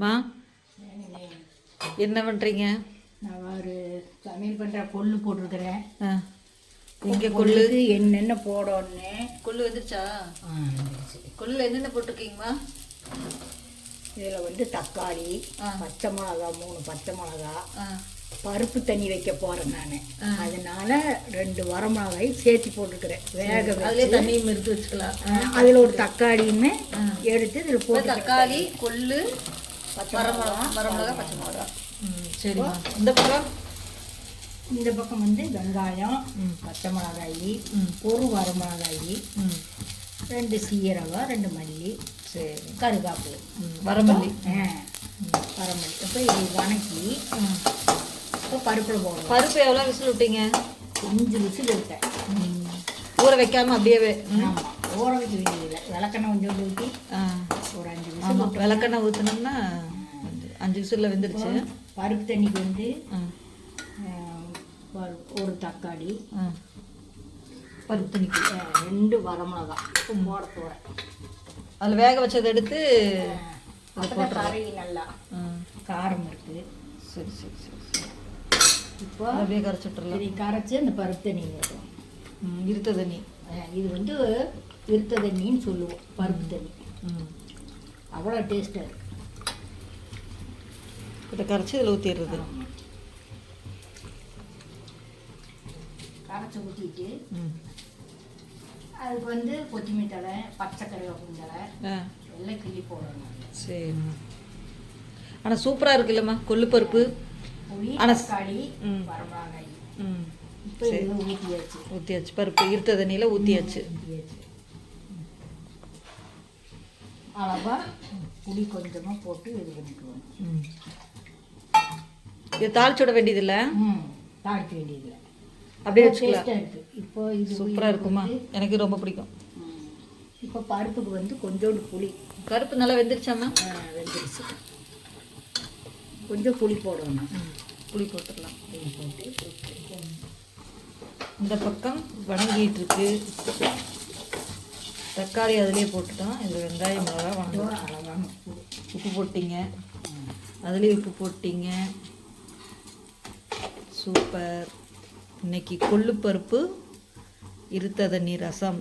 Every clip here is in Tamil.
மா என்ன பண்ணுறீங்க நான் ஒரு சமையல் பண்ணுற கொள்ளு போட்டிருக்கிறேன். ஆ எங்கே கொள்ளு என்னென்ன போடணும்னு. கொள்ளு வந்துருச்சா? கொள்ளில் என்னென்ன போட்டிருக்கீங்கம்மா? இதில் வந்து தக்காளி. பச்சை மிளகா மூணு பச்சை மிளகா பருப்பு தண்ணி வைக்க போகிறேன் நான். அதனால ரெண்டு வரமிளகாய் சேர்த்து போட்டுக்கிறேன் வேக அதுலேயே தண்ணியும் எடுத்து வச்சுக்கலாம். அதில் ஒரு தக்காளியுமே எடுத்து இதில் போட்டு தக்காளி கொள்ளு பச்சை வரமிளகா வரமிளகா பச்சை மிளகா. ம் சரிம்மா. இந்த பக்கம்? இந்த பக்கம் வந்து வெங்காயம் பச்சை மிளகாய் ம். ஒரு வரமிளகாய் ம். ரெண்டு சீரகம் ரெண்டு மல்லி சரி. கருகாப்பிலை. ம் வரமல்லி. ஆ வரமல்லி. இப்போ இதை வணக்கி ம். இப்போ பருப்பில் போடணும் பருப்பு எவ்வளோ விசில் விட்டீங்க? அஞ்சு விசில் விட்டேன். ஊற வைக்காம அப்படியே ஆமாம் ஊற வைக்க வேண்டியதில்லை. விளக்கெண்ணெய் கொஞ்சோண்டு ஊற்றி ஆ. ஒரு அஞ்சு விசில் விளக்கெண்ணெய் ஊற்றினோம்னா அஞ்சு விசிலில் வெந்துருச்சு. பருப்பு தண்ணிக்கு வந்து ஒரு- தக்காளி பருப்பு தண்ணிக்கு ரெண்டு வரமிளகா போட போகிறேன் அதில் வேக வச்சதை எடுத்து கறி நல்லா காரம் இருக்குது சரி சரி சரி சரி. இப்போ அப்படியே கரைச்சி விட்டுறலாம் இதை கரைச்சி அந்த பருப்பு தண்ணி ஊற்றணும். ம் இருத்த தண்ணி. இது வந்து இருத்த தண்ணின்னு சொல்லுவோம் பருப்பு தண்ணி. ம். அவ்வளோ டேஸ்ட்டாக இருக்குது இதை கரைச்சி இதில் ஊற்றிடுறது கரைச்சி ஊற்றிட்டு அதுக்கு வந்து கொத்தமல்லி தழை பச்சை கருவேப்பிலை ஆ. எல்லாம் கிள்ளி போடணும். சரிம்மா. ஆனால் சூப்பராக இருக்குல்லம்மா கொள்ளு பருப்பு புளி ஆனா- தக்காளி ம். வரமிளகாய். ம். ஊற்றியாச்சு ஊற்றியாச்சு பருப்பு இருத்த தண்ணியில் ஊற்றியாச்சு ஊற்றியாச்சு அளவாக புளி கொஞ்சமாக போட்டு இது பண்ணிக்குவோம். இது தாளிச்சு விட வேண்டியதில்லை? ம் தாளிக்க வேண்டியதில்லை. அப்படியே வச்சுக்கலாம். இப்போ இது சூப்பராக இருக்குமா? எனக்கு ரொம்ப பிடிக்கும். இப்போ பருப்புக்கு வந்து கொஞ்சோண்டு புளி. பருப்பு நல்லா வெந்துருச்சாம்மா ஆ, வெந்துருச்சு. கொஞ்சம் புளி போடணும். புளி போட்டுடலாம் புளி போட்டு இந்த பக்கம் வணங்கிட்டு இருக்கு. தக்காளி அதிலே போட்டுட்டோம். இதில் வெங்காயம் மிளகா அளவான உப்பு உப்பு போட்டீங்க. அதுலேயும் உப்பு போட்டீங்க. சூப்பர். இன்னைக்கு கொள்ளு பருப்பு இருத்த தண்ணி ரசம்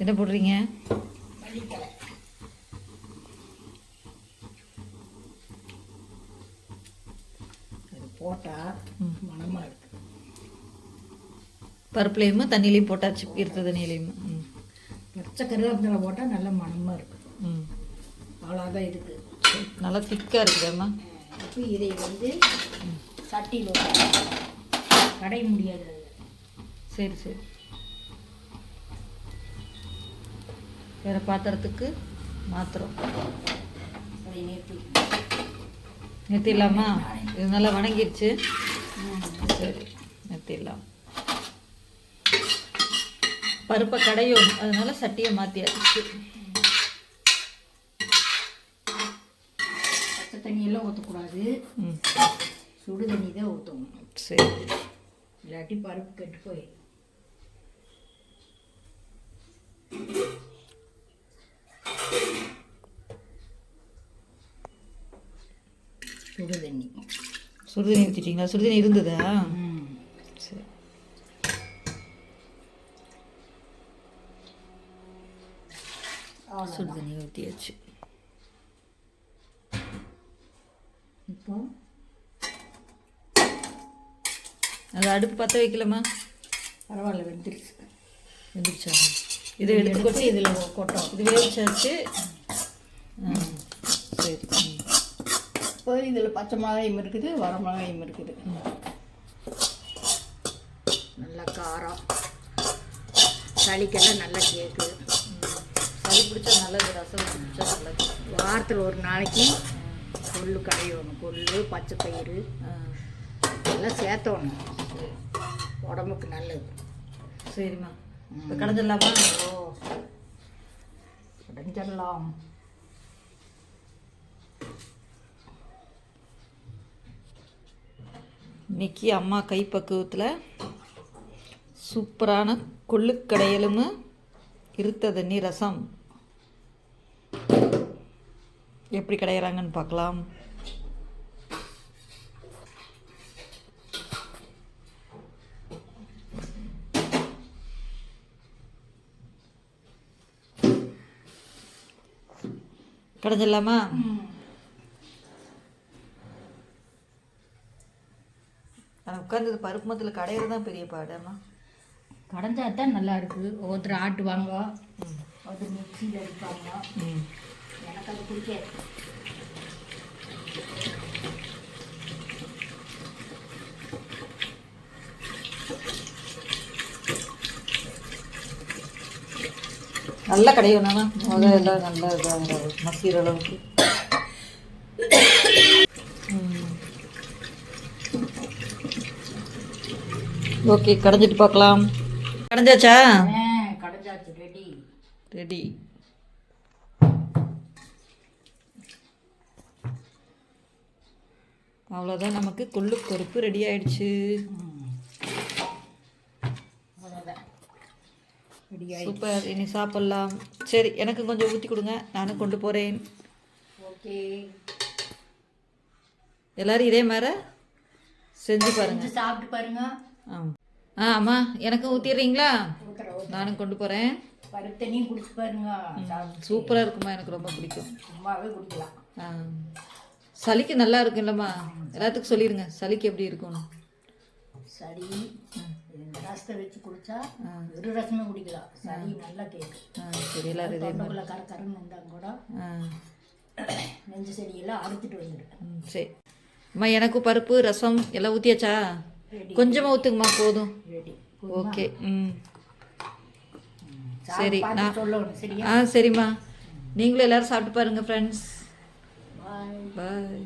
என்ன போடுறீங்க? போட்டால் ம். மணமாக இருக்கு. பருப்புலேயுமே தண்ணியிலையும் போட்டாச்சு இருத்த தண்ணியிலையும். ம். பச்சை கருவேப்பிலை போட்டால் நல்ல மணமாக இருக்கு ம். அவ்வளோதான் இருக்குது. நல்லா திக்காக இருக்குதாம்மா இப்போ இதை வந்து சட்டியில் கடை முடியாது. சரி சரி. வேறு பாத்திரத்துக்கு மாத்திரம். நிறுத்திடலாமா இது நல்லா வணங்கிருச்சு. சரி நிறுத்திடலாம் பருப்பை கடையும். அதனால சட்டியை மாற்றியாச்சு பச்சை தண்ணியெல்லாம் ஊற்றக்கூடாது சுடு தண்ணி தான் ஊற்றணும் சரி. இல்லாட்டி பருப்பு கெட்டு போய் சுடு தண்ணி. சுடுதண்ணி ஊற்றிட்டீங்களா சுடுதண்ணி இருந்ததா ம் சரி அவ்வளோ சுடுதண்ணி ஊற்றியாச்சு இப்போ அது அடுப்பு பற்ற வைக்கலாமா பரவாயில்ல வெந்துருச்சு. வந்துருச்சா? இதை எடுத்து கொட்டி இதில் கொட்டோம் இது வேவிச்சாச்சு சரி. இப்போ இதில் பச்சை மிளகாயும் இருக்குது வர மிளகாயும் இருக்குது. நல்ல காரம். சளிக்கெல்லாம் நல்லா கேட்குது சளி பிடிச்சா நல்லது ரசம் பிடிச்சா நல்லது. வாரத்தில் ஒரு நாளைக்கு கொள்ளு கடையணும். கொள்ளு பச்சை பயிறு எல்லாம் சேர்த்தணும். சரி உடம்புக்கு நல்லது. சரிம்மா. இப்போ கடைஞ்சிடலாமா? ஓ. உடஞ்சிடலாம் இன்னைக்கு அம்மா கைப்பக்குவத்தில் சூப்பரான கொள்ளுக்கடையலும் இருத்த தண்ணி ரசம். எப்படி கடையிறாங்கன்னு பார்க்கலாம். கடைஞ்சிடலாமா? நான் உட்காந்து பருப்பு மத்தில் கடையிறது தான் பெரிய பாடம்மா கடைஞ்சா தான் நல்லா இருக்கு. ஒவ்வொருத்தர் ஆட்டுவாங்க ஒருத்தர் மிக்சியில் அடிப்பாங்க. எனக்கு அது பிடிக்காது நல்லா கடையணும்னா முதல்ல எல்லாம் நல்லா இதாகிற மசிகிற அளவுக்கு. ஓகே கடைஞ்சிட்டு பார்க்கலாம். கடைஞ்சாச்சா? கடைஞ்சாச்சு ரெடி ரெடி அவ்வளோதான் நமக்கு கொள்ளு பருப்பு ரெடி ஆயிடுச்சு. சூப்பர். இனி சாப்பிட்லாம். சரி எனக்கு கொஞ்சம் ஊற்றி கொடுங்க. நானும் கொண்டு போகிறேன் ஓகே எல்லாரும் இதே மாதிரி செஞ்சு பாருங்க. சாப்பிட்டு பாருங்க. ஆ ஆ அம்மா எனக்கும் ஊற்றிடுறீங்களா நானும் கொண்டு போகிறேன் பருப்பு தண்ணியும் குடிச்சு பாருங்க. சூப்பராக இருக்குமா எனக்கு ரொம்ப பிடிக்கும். சும்மாவே குடிக்கலாம். ஆ. சளிக்கு நல்லா இருக்கும் இல்லைம்மா எல்லாத்துக்கும் சொல்லிடுங்க சளிக்கு எப்படி இருக்கும்னு. சளி ரசத்தை வச்சு குடிச்சா ஒரு ரசமே குடிக்கலாம் சளி நல்லா கேட்கும் சரி எல்லாரும் இதே தொண்டைக்குள்ள கர கரன்னு இருந்தால் கூட நெஞ்சு செடியெல்லாம் அறுத்துட்டு வந்துடும் சரி. அம்மா எனக்கும் பருப்பு ரசம் எல்லாம் ஊற்றியாச்சா கொஞ்சமாக ஊற்றுங்கம்மா போதும். ஓகே ம். சரி நான் ஆ சரிம்மா. நீங்களும் எல்லாரும் சாப்பிட்டு பாருங்க ஃப்ரெண்ட்ஸ் Bye. Bye.